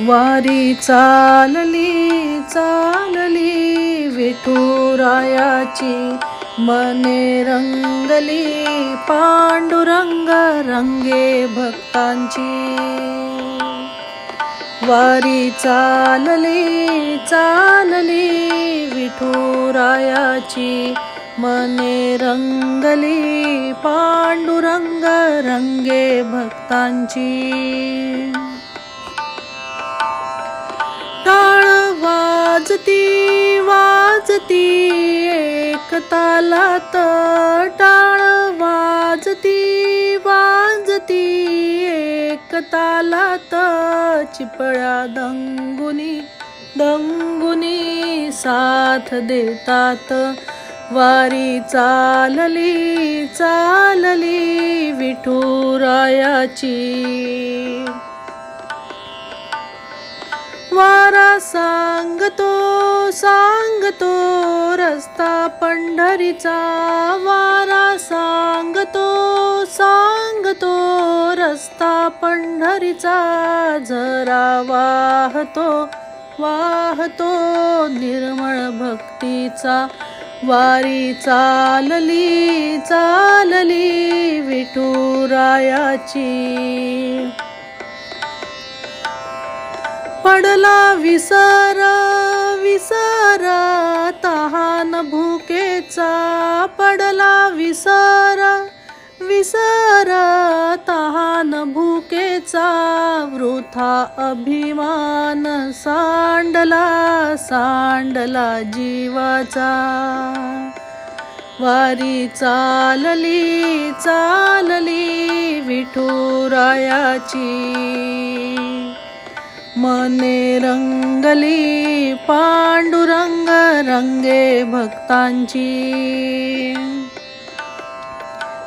वारी चालली चालली विठुरायाची. मने रंगली पांडुरंग रंगे भक्तांची. वारी चालली चालली विठुरायाची. मने रंगली पांडुरंग रंगे भक्तांची. वाजती वाजती एक तालात टाळ वाजती वाजती एक तालात चिपळ्या दंगुनी दंगुनी साथ देतात. वारी चालली चालली विठुरायाची. वारा सांगतो सांगतो रस्ता पंढरीचा वारा सांगतो सांगतो रस्ता पंढरीचा जरा वाहतो वाहतो निर्मळ भक्तीचा वारी चालली चालली विठुरायाची. पडला विसर विसर तहान भुकेचा पडला विसर विसर तहान भुकेचा वृथा अभिमान सांडला सांडला जीवाचा. वारी चालली चालली विठुरायाची. मने रंगली पांडुरंग रंगे भक्तांची.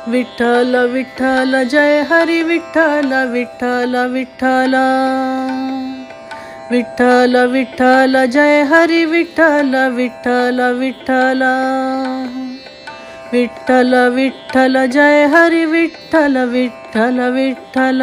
विठ्ठल विठ्ठल जय हरी विठ्ठल विठ्ठल विठ्ठल. विठ्ठल विठ्ठल जय हरी विठ्ठल विठ्ठल विठ्ठल. विठ्ठल विठ्ठल जय हरी विठ्ठल विठ्ठल विठ्ठल.